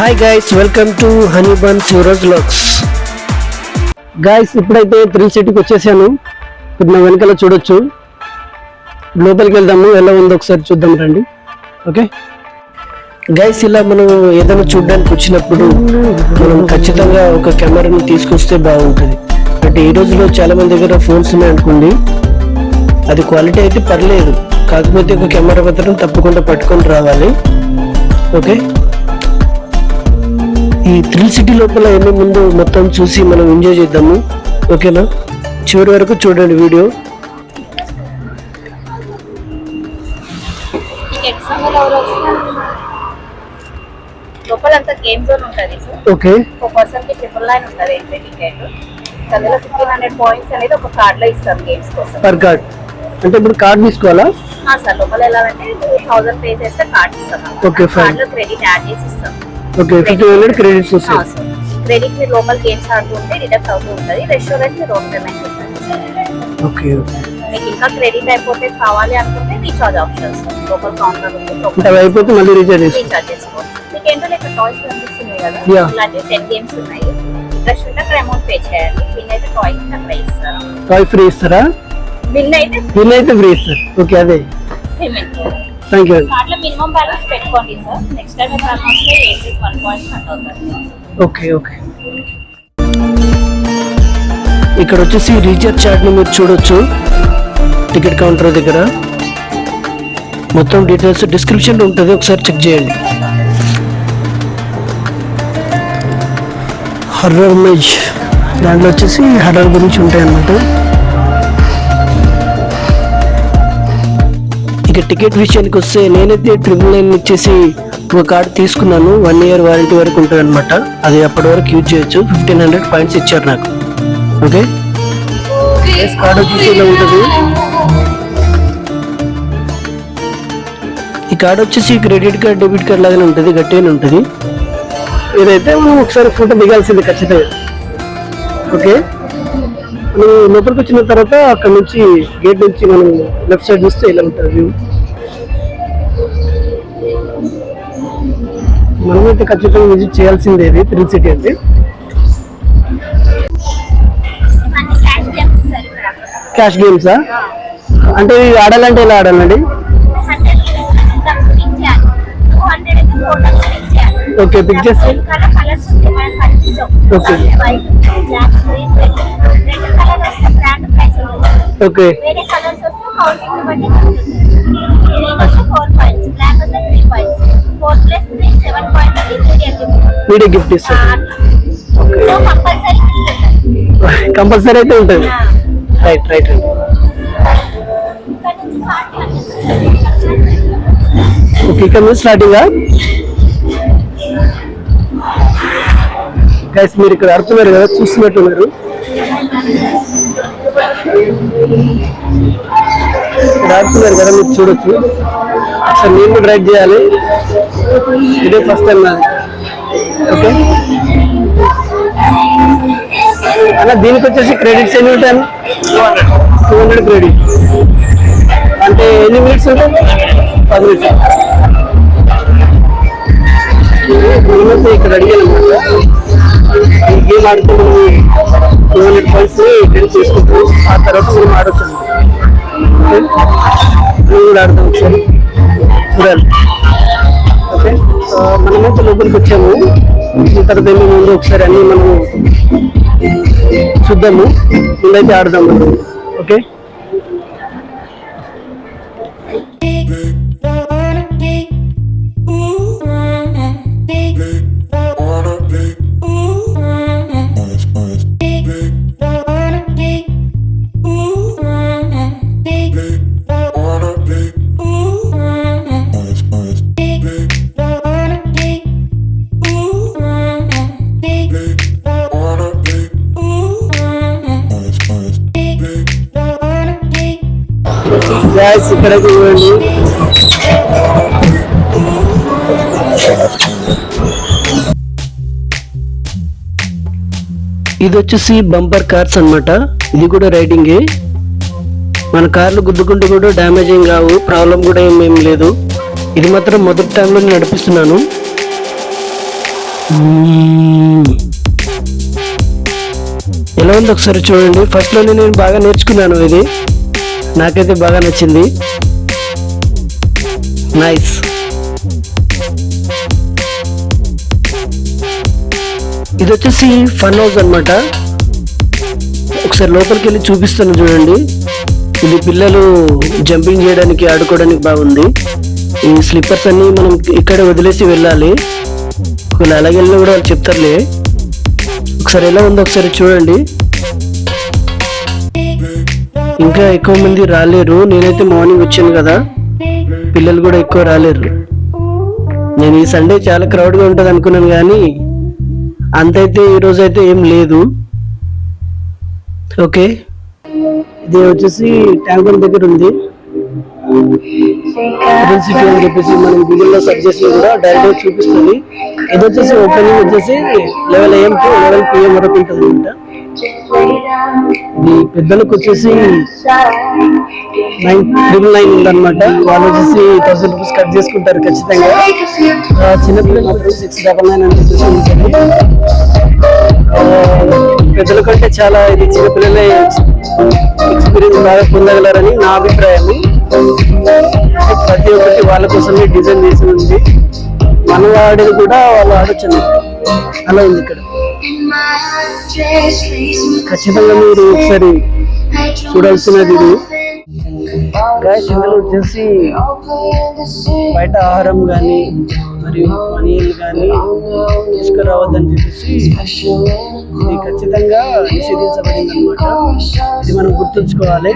Hi guys welcome to honey bun Suraj vlogs guys ఇప్పుడైతే thrill సిటీకి వచ్చేసాను. ఇప్పుడు నా వెనకాల చూడొచ్చు. లోపలికి వెళ్దాము ఎలా ఉందో ఒకసారి చూద్దాం రండి. ఓకే గైస్ ఇలా మనం ఏదైనా చూడడానికి వచ్చినప్పుడు మనం ఖచ్చితంగా ఒక కెమెరాని తీసుకొస్తే బాగుంటుంది. అంటే ఈ రోజులో చాలా మంది దగ్గర ఫోన్స్ ఉన్నాయి అనుకోండి అది క్వాలిటీ అయితే పర్లేదు. కాకపోతే ఒక కెమెరా మాత్రం తప్పకుండా పట్టుకొని రావాలి. ఓకే ఈ థ్రిల్ సిటీ లోపల ఎన్ని ముందు మొత్తం చూసి మనం ఎంజాయ్ చేద్దాము. ఓకేనా? చివరి వరకు చూడండి వీడియో. గేమ్ జోన్ ఉంటుంది. ఓకే. ఒక పర్సన్కి ట్రిపుల్ లైన్ ఉంటుంది ఎంట్రీ టికెట్ అందులో ఫిఫ్టీన్ హండ్రెడ్ పాయింట్స్ అనేది ఒక కార్డ్లో ఇస్తారు గేమ్స్ కోసం. పర్ కార్డ్ అంటే ఇప్పుడు కార్డ్ తీసుకోవాలా? సార్ లోపల ఎలా అంటే థౌసండ్ పే చేస్తే కార్డ్ ఇస్తాం. fine. కార్డ్లో క్రెడిట్ యాడ్ చేసి ఇస్తాం. ఓకే ఫిఫ్టీ హండ్రెడ్ క్రెడిట్స్ వస్తాయి క్రెడిట్ మీరు లోపల గేమ్స్ ఆడుతూ ఉంటే డిడక్ట్ అవుతూ ఉంటుంది. రెస్టారెంట్ మీరు ఓన్ పేమెంట్ ఉంటుంది. ఓకే మీకు ఇంకా క్రెడిట్ అయిపోతే కావాలి అనుకుంటే రీఛార్జ్ ఆప్షన్స్ లోపల కౌంటర్ అంటే అవి అయిపోతే మళ్ళీ రీఛార్జ్ రీఛార్జ్ చేసుకోవచ్చు మీకు ఏంటో ఇక్కడ టాయ్స్ కనిపిస్తున్నాయి కదా. ఇలాంటి టెన్ గేమ్స్ ఉన్నాయి. ఇంట్రెస్ట్ ఉంటే అక్కడ అమౌంట్ పే చేయాలి. విన్ అయితే టాయ్స్ అక్కడ ఇస్తారు? టాయ్ ఫ్రీ ఇస్తారా? విన్ అయితే బిల్ అయితే ఫ్రీ ఇస్తారు. ఓకే అదే. పేమెంట్ థ్యాంక్ యూ కార్డులో మినిమం బ్యాలెన్స్ పెట్టుకోండి సార్. నెక్స్ట్ టైం ఎప్పుడు వస్తే ఎయిట్ వన్ పాయింట్ కట్ అవుతుంది. ఓకే ఓకే ఇక్కడ వచ్చేసి రీఛార్జ్ చార్ట్ని మీరు చూడొచ్చు. టికెట్ కౌంటర్ దగ్గర. మొత్తం డీటెయిల్స్ డిస్క్రిప్షన్ ఉంటుంది. ఒకసారి చెక్ చేయండి. Horror image. దాంట్లో వచ్చేసి హర్రర్ గురించి ఉంటాయి అన్నమాట ఇక టికెట్ విషయానికి వస్తే నేనైతే ట్రిపుల్ నైన్ ఇచ్చేసి ఒక కార్డ్ తీసుకున్నాను. వన్ ఇయర్ వారంటీ వరకు ఉంటుంది అనమాట అది అప్పటి వరకు యూజ్ చేయొచ్చు. ఫిఫ్టీన్ హండ్రెడ్ పాయింట్స్ ఇచ్చారు నాకు. ఓకే కార్డ్ వచ్చేసి ఇలా ఉంటుంది. ఈ కార్డ్ వచ్చేసి క్రెడిట్ కార్డ్ డెబిట్ కార్డ్ లాగానే ఉంటుంది. గట్టిగానే ఉంటుంది. ఇదైతే మనం ఒకసారి ఫోటో దిగాల్సింది ఖచ్చితంగా. ఓకే మనం లోపలికి వచ్చిన తర్వాత అక్కడ నుంచి గేట్ నుంచి మనం లెఫ్ట్ సైడ్ చూస్తే ఇలా ఉంటుంది వ్యూ మనమైతే ఖచ్చితంగా విజిట్ చేయాల్సిందే ఇది త్రిల్ సిటీ అంటే. క్యాష్ గేమ్స్ అంటే ఆడాలంటే ఎలా ఆడాలండి? ఓకే పిక్ చేస్తే? కలర్ ఓకే వేరే కలర్స్ వస్తే కౌంటింగ్ బట్టి ఉంటుంది గ్రీన్ వస్తే ఫోర్ పాయింట్స్ బ్లాక్ వస్తే three points four plus three seven point media gift ఇస్తారు. సో కంపల్సరీ కంపల్సరీ అయితే ఉంటుంది. రైట్ రైట్ రైట్ ఓకే ఇక్కడ నుంచి స్టార్టింగ్ గైస్ మీరు ఇక్కడ ఆడుతున్నారు కదా? చూస్తున్నట్టున్నారు. దాటుతున్నారు కదా మీరు చూడొచ్చు. అసలు నేను కూడా రైడ్ చేయాలి. ఇదే ఫస్ట్ టైం నాది. ఓకే? అన్న దీనికి వచ్చేసి క్రెడిట్స్ ఎన్ని ఉంటాయి టూ హండ్రెడ్ క్రెడిట్ అంటే ఎన్ని మినిట్స్ ఉంటాయి? పది నిమిషాలు ఇక్కడ అడిగాను. ఈ గేమ్ ఆడితే టూ హండ్రెడ్ పాయింట్స్ క్రెడిట్ చేసుకుంటాం ఆ తర్వాత మనం ఆడొచ్చు. ఓకే? కూడా ఆడతాం ఒకసారి. చూడాలి. ఓకే? మనమైతే లోపలికి వచ్చాము. ఈ తర్వాత ఏమి ముందు ఒకసారి అన్ని మనము చూద్దాము. ముందైతే ఆడదాము. ఓకే? ఇక్కడ చూడండి ఇది వచ్చేసి బంపర్ కార్స్ అన్నమాట. ఇది కూడా రైడింగే. మన కార్లు గుద్దుకుంటూ కూడా డ్యామేజ్ ఏం కావు. ప్రాబ్లం కూడా ఏమేం లేదు. ఇది మాత్రం మొదటి టైంలో నేను నడిపిస్తున్నాను. ఎలా ఉంది ఒకసారి చూడండి. ఫస్ట్లోనే నేను బాగా నేర్చుకున్నాను ఇది. నాకైతే బాగా నచ్చింది. నైస్ ఇది వచ్చేసి ఫన్ హౌస్ అనమాట ఒకసారి లోపలికి వెళ్ళి చూపిస్తాను చూడండి. ఇది పిల్లలు జంపింగ్ చేయడానికి ఆడుకోవడానికి బాగుంది. ఈ స్లిప్పర్స్ అన్ని మనం ఇక్కడ వదిలేసి వెళ్ళాలి. ఒకవేళ అలాగే వెళ్ళినా కూడా వాళ్ళు చెప్తారులే. ఒకసారి ఎలా ఉందో ఒకసారి చూడండి. ఇంకా ఎక్కువ మంది రాలేరు. నేనైతే మార్నింగ్ వచ్చాను కదా. పిల్లలు కూడా ఎక్కువ రాలేరు. నేను ఈ సండే చాలా క్రౌడ్గా ఉంటుంది అనుకున్నాను కానీ అంతైతే ఈరోజు అయితే ఏం లేదు. ఓకే ఇది వచ్చేసి ట్యాంక్ దగ్గర ఉంది. సిటీ అని చెప్పేసి మనం గూగుల్లో సెర్చ్ చేసి కూడా డైరెక్ట్ చూపిస్తుంది. ఇది వచ్చేసి ఓపెనింగ్ వచ్చేసి eleven AM to eleven PM వరకు ఉంటుంది అనమాట ఈ పెద్దలకు వచ్చేసి నైన్ ట్రిపుల్ నైన్ ఉందన్నమాట. వాళ్ళు వచ్చేసి థౌసండ్ రూపీస్ కట్ చేసుకుంటారు ఖచ్చితంగా. చిన్నపిల్లలు మాత్రం సిక్స్ డబల్ నైన్ అని చెప్పేసి ఉంటుంది. పెద్దల కంటే చాలా ఇది చిన్నపిల్లలే ఎక్స్పీరియన్స్ బాగా పొందగలరని నా అభిప్రాయం. ప్రతి ఒక్కటి వాళ్ళ కోసమే డిజైన్ చేసి ఉంది. మన వాడేది కూడా వాళ్ళు ఆడొచ్చు అలా ఉంది ఇక్కడ. ఖచ్చితంగా మీరు ఒకసారి చూడాల్సినది ఇది. గాయస్ ఇందులో వచ్చేసి బయట ఆహారం కానీ మరియు మనీలు కానీ తీసుకురావద్దని చెప్పేసి ఇది ఖచ్చితంగా నిషేధించబడింది అనమాట ఇది మనం గుర్తుంచుకోవాలి.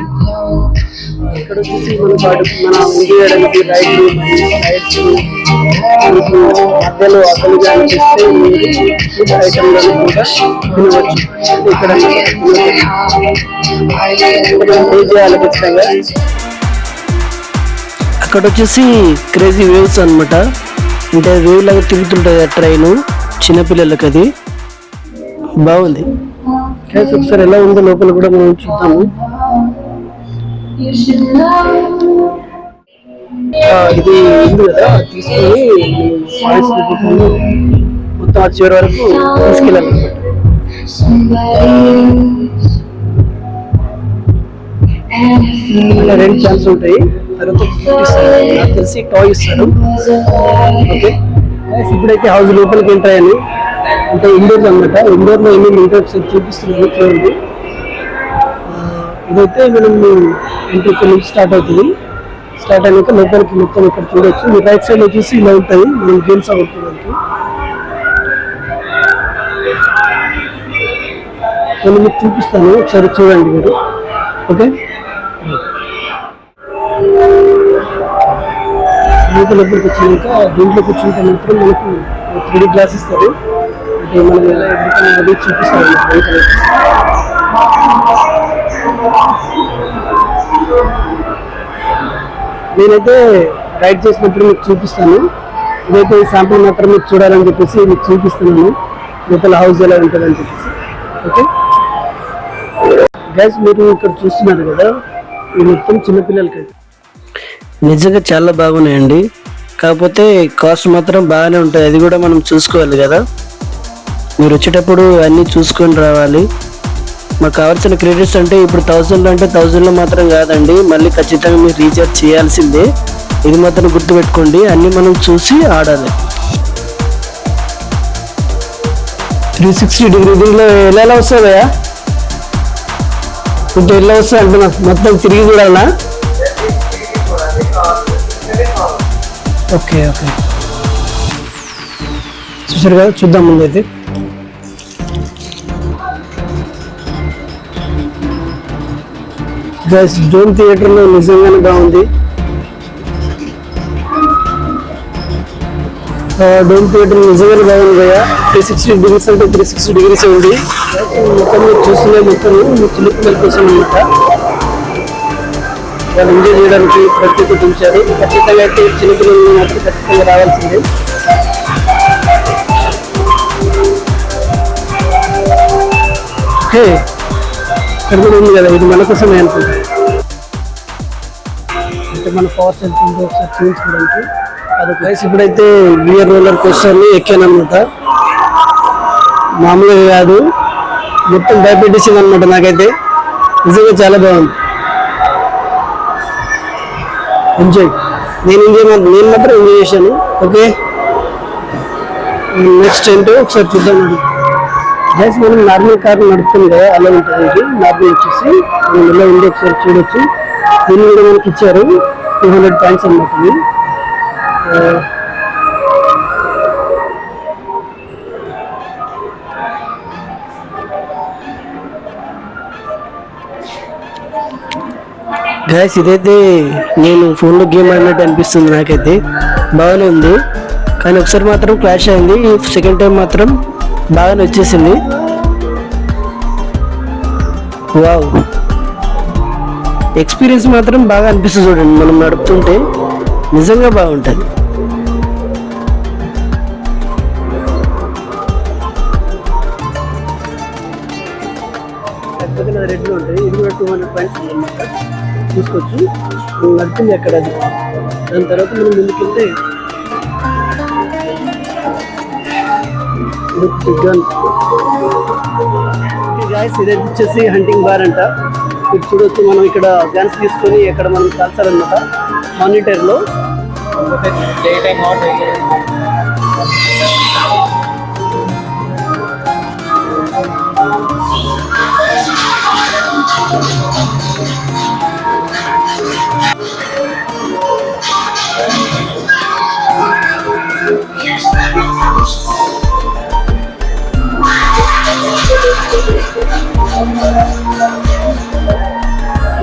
ఇక్కడ వచ్చేసి మన పాటు మన ఇండియడానికి రైట్లు రైట్స్ మనకు మధ్యలో అసలు అనిపిస్తే మీరు ఐటమ్లను కూడా తినవచ్చు. ఇక్కడ పే చేయాలి ఖచ్చితంగా? ఇక్కడ వచ్చేసి క్రేజీ వేవ్స్ అన్నమాట. అంటే వేవ్ లాగా తిరుగుతుంటుంది ఆ ట్రైన్ చిన్నపిల్లలకి అది బాగుంది. Guys, ఒకసారి ఎలా ఉందో లోపల కూడా మనం చూద్దాము. ఇది ఉంది కదా తీసుకొని మొత్తం ఆ చివరి వరకు తీసుకెళ్ళాలి. రెండు ఛాన్స్ ఉంటాయి. నాకు తెలిసి టాయ్ ఇస్తారు. ఓకే. ఇప్పుడైతే హౌస్ లోపలికి ఎంటర్ అంటే ఇండోర్ అనమాట ఇండోర్లో ఏమేమి ఉంటాయో చూపిస్తున్నాను చూడండి. ఇదైతే మనం ఇంటర్ నుంచి స్టార్ట్ అవుతుంది. స్టార్ట్ అయినాక లోపలికి మొత్తం ఇక్కడ చూడొచ్చు. మీ రైట్ సైడ్ వచ్చేసి ఇలా ఉంటాయి. మనం గేమ్స్ ఆడుకోవడానికి. నేను మీకు చూపిస్తాను. ఒకసారి చూడండి మీరు. ఓకే. లోపల దగ్గరికి వచ్చినాక దీంట్లో కూర్చుంటే మాత్రం మనకు త్రీ గ్లాస్ ఇస్తారు. అంటే మనం ఎలా అది చూపిస్తారు. నేనైతే రైడ్ చేసినప్పుడు మీకు చూపిస్తాను. ఇదైతే శాంపుల్ మాత్రం మీకు చూడాలని చెప్పేసి మీకు చూపిస్తున్నాను. లోపల హౌస్ ఎలా ఉంటుంది అని చెప్పేసి. ఓకే? గైస్ మీరు ఇక్కడ చూస్తున్నారు కదా ఇది మొత్తం చిన్నపిల్లలకి. నిజంగా చాలా బాగున్నాయండి. కాకపోతే కాస్ట్ మాత్రం బాగానే ఉంటాయి. అది కూడా మనం చూసుకోవాలి కదా. మీరు వచ్చేటప్పుడు అన్నీ చూసుకొని రావాలి. మాకు కావాల్సిన క్రెడిట్స్ అంటే ఇప్పుడు థౌజండ్లో అంటే థౌజండ్లో మాత్రం కాదండి. మళ్ళీ ఖచ్చితంగా మీరు రీఛార్జ్ చేయాల్సిందే. ఇది మాత్రం గుర్తుపెట్టుకోండి. అన్నీ మనం చూసి ఆడాలి. త్రీ సిక్స్టీ డిగ్రీ దీనిలో ఎలా ఎలా వస్తుందా ఇంకా ఎలా వస్తుంది అంటున్నా? మొత్తం తిరిగి చూడాలా? Okay okay. చూసారు కదా చూద్దాం ముందు అయితే గైస్ డోమ్ థియేటర్లో నిజంగానే బాగుంది. డోమ్ థియేటర్ నిజంగానే బాగుంది కదా త్రీ సిక్స్టీ డిగ్రీస్ అంటే త్రీ సిక్స్టీ డిగ్రీస్ ఉంది. మొత్తం మీరు చూస్తున్న మొత్తం మీకు చిన్న పిల్లల కోసం అనమాట వాళ్ళు ఎంజాయ్ చేయడానికి ప్రతి ఉంచారు ఖచ్చితంగా అయితే చిన్నపిల్లలు మాత్రం ఖచ్చితంగా రావాల్సిందే. హే ఇక్కడ కూడా ఉంది కదా ఇది మన కోసమే అనుకుంటా. అంటే మన పవర్ సెల్ ఉందో ఒకసారి చూపించుకోవడానికి. అది ప్లేస్ ఇప్పుడైతే వియర్ రోలర్ కోస్టర్ ఎక్కాను అనమాట మామూలుగా కాదు. మొత్తం భయపెట్టేసింది అనమాట నాకైతే. నిజంగా చాలా బాగుంది. ఎంజాయ్ నేను ఎంజాయ్ నేను మాత్రం ఎంజాయ్ చేశాను. ఓకే నెక్స్ట్ ఏంటో ఒకసారి చూద్దాం. గైస్ మనం నార్మల్ కార్ నడుపుతుంది కదా అలా ఉంటుంది ఇది. నార్మల్ వచ్చేసి మనం ఎలా ఉంది ఒకసారి చూడొచ్చు. దీన్ని కూడా మనకి ఇచ్చారు టూ హండ్రెడ్ పాయింట్స్ అనమాట ఇది. గాయస్ ఇదైతే నేను ఫోన్లో గేమ్ ఆడినట్టు అనిపిస్తుంది నాకైతే. బాగానే ఉంది. కానీ ఒకసారి మాత్రం క్లాష్ అయింది. సెకండ్ టైం మాత్రం బాగానే వచ్చేసింది. వావ్ ఎక్స్పీరియన్స్ మాత్రం బాగా అనిపిస్తుంది చూడండి. మనం నడుపుతుంటే నిజంగా బాగుంటుంది. తీసుకోవచ్చు మనం అక్కడ అది. దాని తర్వాత మనం ముందుకెళ్తే గాయస్ ఇది వచ్చేసి హంటింగ్ బార్ అంట. ఇక్కడ చూడొచ్చు మనం ఇక్కడ గన్స్ తీసుకొని ఇక్కడ మనం కాల్చాలన్నమాట. మానిటర్లో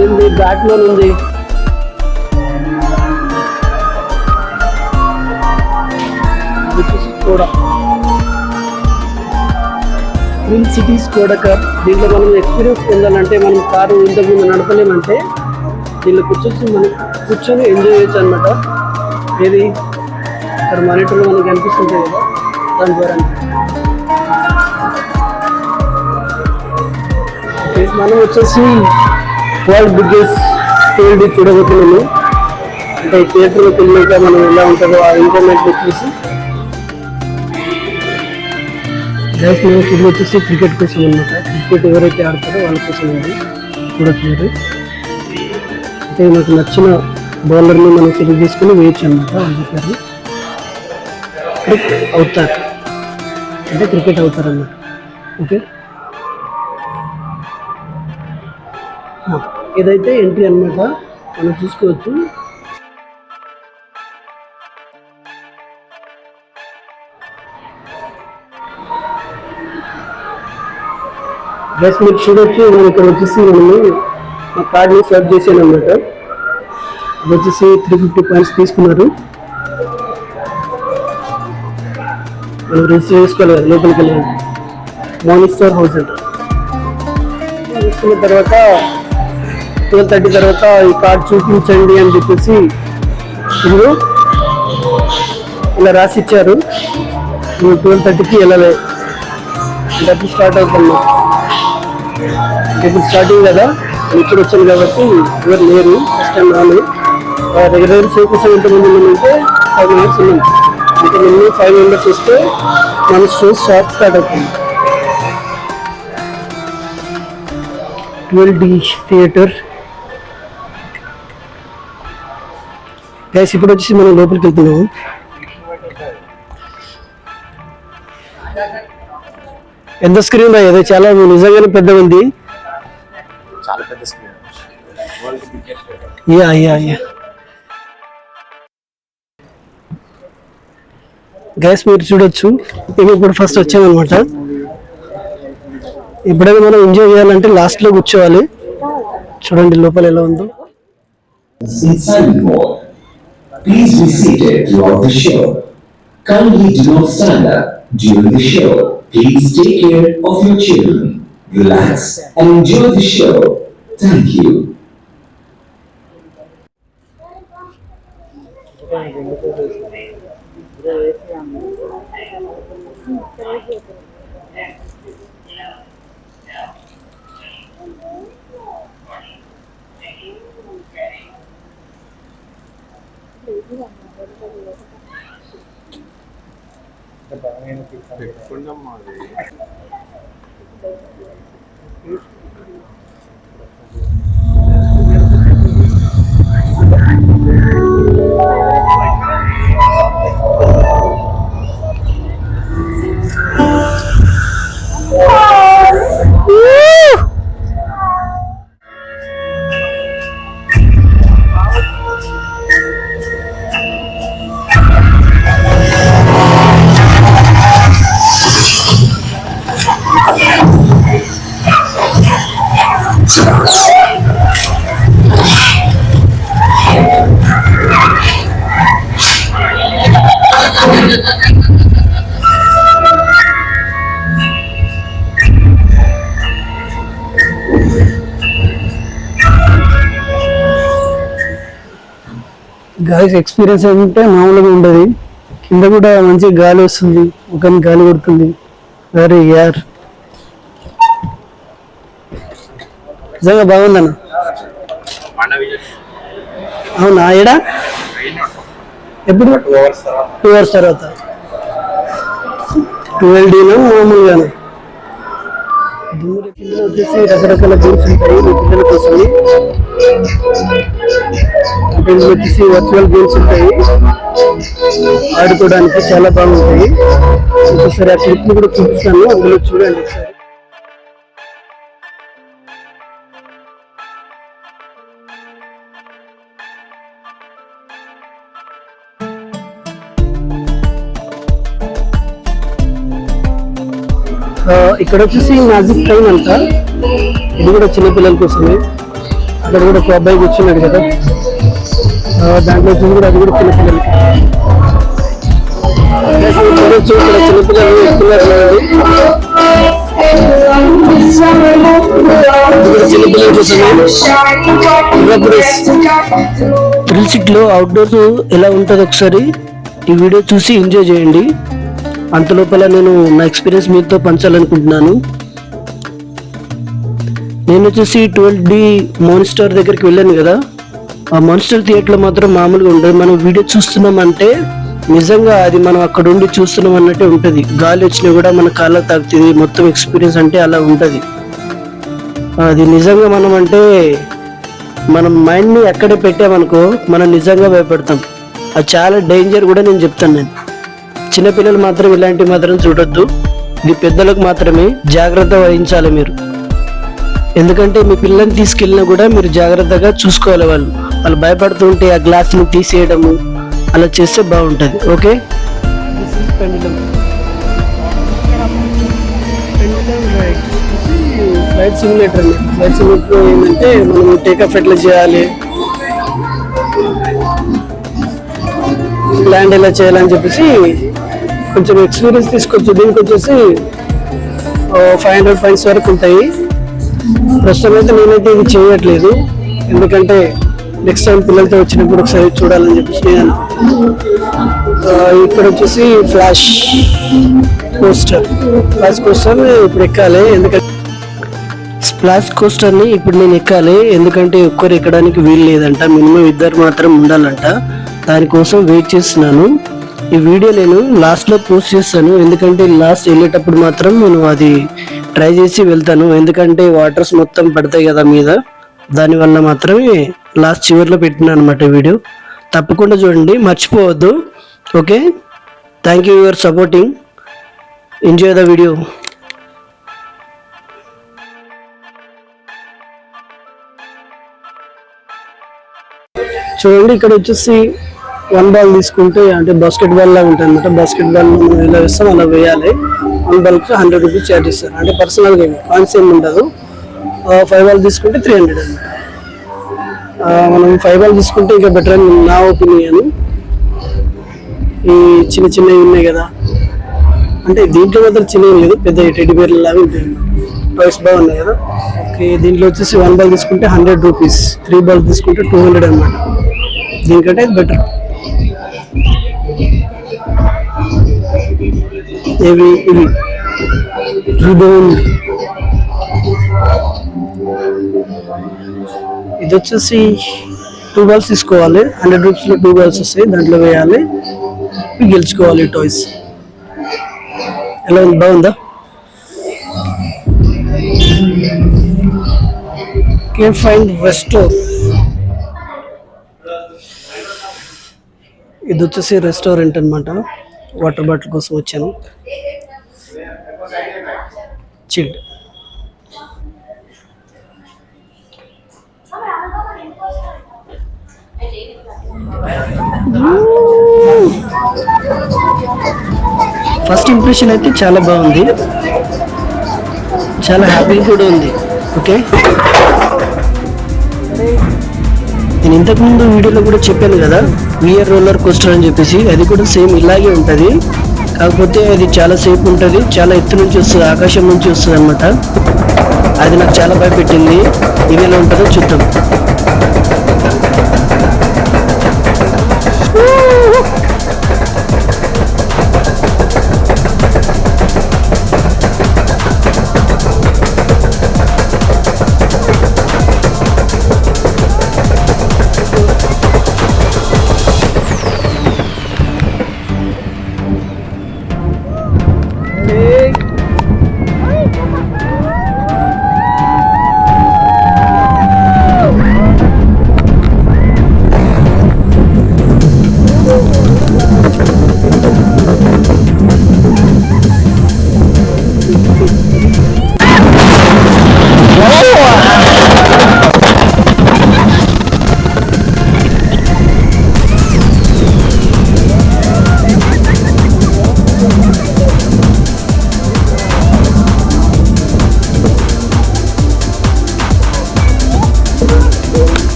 ఏంది ఘాట్లో ఉంది? కూడా. సిటీస్ కూడా కార్ దీంట్లో మనం ఎక్స్పీరియన్స్ పొందాలంటే మనం కారు ఇంతకుముందు నడపలేమంటే దీనిలో కూర్చొచ్చి మనం కూర్చొని ఎంజాయ్ చేయొచ్చు అనమాట ఏది? ఇక్కడ మానిటర్లో మనకు కనిపిస్తుంటాయి కదా దాని ద్వారా. మనం వచ్చేసి వరల్డ్ బిగ్గెస్ట్ ఫీల్డ్ చూడబోతున్నాము. అంటే థియేటర్లోకి వెళ్ళాక మనం ఎలా ఉంటుందో ఆ ఎంజాయ్మెంట్ వచ్చేసి గైస్ మనం ఇది వచ్చేసి క్రికెట్ కోసం అనమాట క్రికెట్ ఎవరైతే ఆడతారో వాళ్ళ కోసం ఉంది చూడొచ్చు. మీరు అంటే మనకు నచ్చిన బౌలర్ని మనం సెలెక్ట్ చేసుకుని వేయచ్చు అనమాట వాళ్ళు చెప్పారు క్రిక్ అవుతారు. అంటే క్రికెట్ అవుతారు అన్నమాట ఓకే ఇదైతే ఎంట్రీ అన్నమాట మనం చూసుకోవచ్చు. ప్లస్ మీరు చూడొచ్చు. మనం ఇక్కడ వచ్చేసి నేను మా కార్డ్ని సర్వ్ చేశాను అనమాట వచ్చేసి త్రీ ఫిఫ్టీ పాయింట్స్ తీసుకున్నారు. మనం రిజిస్టర్ చేసుకోవాలి కదా లోపలికి వెళ్ళాలి మోనిస్టర్ హౌస్ అంట. తీసుకున్న తర్వాత ట్వెల్వ్ థర్టీ తర్వాత ఈ కార్డ్ చూపించండి అని చెప్పేసి ఇప్పుడు ఇలా రాసి ఇచ్చారు నువ్వు ట్వెల్వ్ థర్టీకి వెళ్ళాలి. డబ్బులు స్టార్ట్ అవుతుంది ఇప్పుడు స్టార్టింగ్ కదా? ఇప్పుడు వచ్చాను కాబట్టి ఎవరు లేరు ఫస్ట్ టైం రాలేదు. దగ్గర దగ్గర సేపు ఎంతమంది ఉందంటే ఫైవ్ మినిట్స్ ఉన్నాం అంటే మినిమం ఫైవ్ మెంబర్స్ వస్తే మన షో షాప్ స్టార్ట్ అవుతుంది. Twelve D theatre. గైస్ ఇప్పుడు వచ్చేసి మనం లోపలికి వెళ్తున్నాము. ఎంత స్క్రీన్ రా చాలా నిజంగానే పెద్ద ఉంది. చాలా పెద్ద screen yeah yeah yeah gas మీరు చూడొచ్చు. మేము ఇప్పుడు ఫస్ట్ వచ్చామనమాట ఎప్పుడైనా మనం ఎంజాయ్ చేయాలంటే లాస్ట్లో కూర్చోవాలి. చూడండి లోపల ఎలా ఉందో. Thank you. పెట్టుకుందమ్మా అది గాయస్ ఎక్స్పీరియన్స్ అంటే మామూలుగా ఉండదు. కింద కూడా మంచి గాలి వస్తుంది. ఒక గాలి కొడుతుంది. వెరీ యార్. నిజంగా బాగుందన్న. అవునా? ఏడా? ఎప్పుడు? టూ అవర్స్ తర్వాత. ట్వెల్వ్ డీను? మామూలుగాను. వచ్చేసి రకరకాల గేమ్స్ ఉంటాయి. పిల్లల కోసం అంటే వచ్చేసి వర్చువల్ గేమ్స్ ఉంటాయి. ఆడుకోవడానికి చాలా బాగుంటాయి. ఒకసారి ఆ క్లిప్ కూడా చూపిస్తాను. అందులో చూడండి ఒకసారి. ఇక్కడ వచ్చేసి మ్యాజిక్ ట్రైన్ అంట ఇది కూడా చిన్నపిల్లల కోసమే. ఇక్కడ కూడా ఒక అబ్బాయి కూర్చున్నాడు కదా. దాంట్లో వచ్చి కూడా అది కూడా చిన్నపిల్లలు చూడొచ్చు ఇక్కడ చిన్న థ్రిల్ అవుట్డోర్ ఎలా ఉంటుందో ఒకసారి ఈ వీడియో చూసి ఎంజాయ్ చేయండి. అంత లోపల నేను నా ఎక్స్పీరియన్స్ మీతో పంచాలనుకుంటున్నాను. నేను వచ్చేసి ట్వెల్వ్ డి మోనిస్టర్ దగ్గరికి వెళ్ళాను కదా. ఆ మాన్స్టర్ థియేటర్లో మాత్రం మామూలుగా ఉండదు. మనం వీడియో చూస్తున్నామంటే నిజంగా అది మనం అక్కడ ఉండి చూస్తున్నాం అన్నట్టే ఉంటుంది. గాలి వచ్చినా కూడా మన కాళ్ళ తాగుతుంది మొత్తం ఎక్స్పీరియన్స్ అంటే అలా ఉంటుంది. అది నిజంగా మనం అంటే మనం మైండ్ని ఎక్కడే పెట్టామనుకో మనం నిజంగా భయపడతాం. అది చాలా డేంజర్ కూడా నేను చెప్తాను నేను. చిన్నపిల్లలు మాత్రం ఇలాంటివి మాత్రం చూడొద్దు. ఇది పెద్దలకు మాత్రమే జాగ్రత్త వహించాలి మీరు. ఎందుకంటే మీ పిల్లల్ని తీసుకెళ్ళినా కూడా మీరు జాగ్రత్తగా చూసుకోవాలి వాళ్ళు. వాళ్ళు భయపడుతుంటే ఆ గ్లాస్ని తీసేయడము అలా చేస్తే బాగుంటుంది. ఓకే? ఫ్లైట్ సిమ్యులేటర్ అండి. ఫ్లైట్ సిమ్యులేటర్ ఏంటంటే మనం టేకాఫ్ ఎట్లా చేయాలి? ల్యాండ్ ఎలా చేయాలని చెప్పేసి కొంచెం ఎక్స్పీరియన్స్ తీసుకోవచ్చు దీనికి వచ్చేసి ఫైవ్ హండ్రెడ్ పాయింట్స్ వరకు ఉంటాయి. ప్రస్తుతం అయితే నేనైతే ఇది చేయట్లేదు. ఎందుకంటే నెక్స్ట్ టైం పిల్లలతో వచ్చినప్పుడు ఒకసారి చూడాలని చెప్పేసి నేను ఇక్కడ వచ్చేసి ఫ్లాష్ కోస్టర్ ఫ్లాష్ కోస్టర్ ఇప్పుడు ఎక్కాలి. ఎందుకంటే స్ప్లాష్ కోస్టర్ని ఇప్పుడు నేను ఎక్కాలి. ఎందుకంటే ఒక్కరు ఎక్కడానికి వీలు లేదంట. మినిమం ఇద్దరు మాత్రం ఉండాలంట. దానికోసం వెయిట్ చేస్తున్నాను. ఈ వీడియో నేను లాస్ట్లో పోస్ట్ చేస్తాను. ఎందుకంటే లాస్ట్ వెళ్ళేటప్పుడు మాత్రం నేను అది ట్రై చేసి వెళ్తాను. ఎందుకంటే వాటర్స్ మొత్తం పడతాయి కదా మీద. దానివల్ల మాత్రమే లాస్ట్ చివరిలో పెట్టినా అనమాట వీడియో. తప్పకుండా చూడండి మర్చిపోవద్దు. Okay? Thank you your supporting enjoy the video చూడండి ఇక్కడ వచ్చేసి వన్ బాల్ తీసుకుంటే అంటే బాస్కెట్ బాల్ లాగా ఉంటుంది అనమాట బాస్కెట్ బాల్ మనం ఎలా వేస్తాం అలా వేయాలి. One ball hundred rupees charge చేస్తారు. అంటే పర్సనల్గా ఏమి కాయిన్స్ ఏమి ఉండదు. ఫైవ్ బాల్ తీసుకుంటే త్రీ హండ్రెడ్ అనమాట మనం ఫైవ్ బాల్ తీసుకుంటే ఇంకా బెటర్ అని నా ఒపీనియన్ ఈ చిన్న చిన్నవి ఉన్నాయి కదా. అంటే దీంట్లో మాత్రం చిన్నవి లేదు పెద్ద టెడ్డి బేర్ల లాగా ఉంటాయి. టాయ్స్ బాగున్నాయి కదా. ఓకే దీంట్లో వచ్చేసి వన్ బాల్ తీసుకుంటే హండ్రెడ్ రూపీస్ త్రీ బాల్ తీసుకుంటే టూ హండ్రెడ్ అనమాట దీనికంటే బెటర్ ఇవి ఇవి. రిబౌండ్ ఇది వచ్చేసి టూ బాల్స్ తీసుకోవాలి. హండ్రెడ్ రూపీస్లో టూ బాల్స్ వస్తాయి. దాంట్లో వేయాలి. ఇవి గెలుచుకోవాలి టాయ్స్ ఎలా ఉంది? బాగుందా? కే ఫైండ్ రెస్టోర్ ఇది వచ్చేసి రెస్టారెంట్ అన్నమాట. వాటర్ బాటిల్ కోసం వచ్చాను. చిల్డ్. ఫస్ట్ ఇంప్రెషన్ అయితే చాలా బాగుంది. చాలా హ్యాపీ కూడా ఉంది. ఓకే నేను ఇంతకుముందు వీడియోలో కూడా చెప్పాను కదా వియర్ రోలర్ కోస్టర్ అని చెప్పేసి అది కూడా సేమ్ ఇలాగే ఉంటుంది. కాకపోతే అది చాలా సేపు ఉంటుంది చాలా ఎత్తు నుంచి వస్తుంది ఆకాశం నుంచి వస్తుంది అనమాట అది నాకు చాలా భయపెట్టింది. ఇది ఎలా ఉంటుందో చూద్దాం.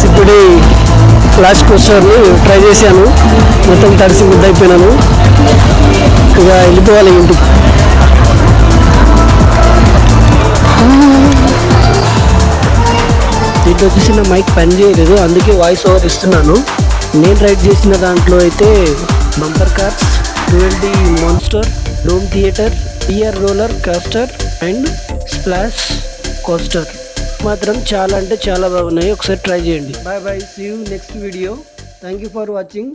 సిద్ధుడి ఇప్పుడు క్వశ్చన్ని కోస్టర్ని ట్రై చేశాను. మొత్తం తడిసి ముద్దయిపోయినాను ఇక వెళ్ళిపోవాలి ఇంటికి. దీంట్లో వచ్చేసి నా మైక్ పని చేయలేదు అందుకే వాయిస్ ఓవర్ ఇస్తున్నాను. నేను రైడ్ చేసిన దాంట్లో అయితే bumper cars D monster dome theatre ear roller coaster and splash coaster మాత్రం చాలా అంటే చాలా బాగున్నాయి. ఒకసారి ట్రై చేయండి. Bye bye see you next video thank you for watching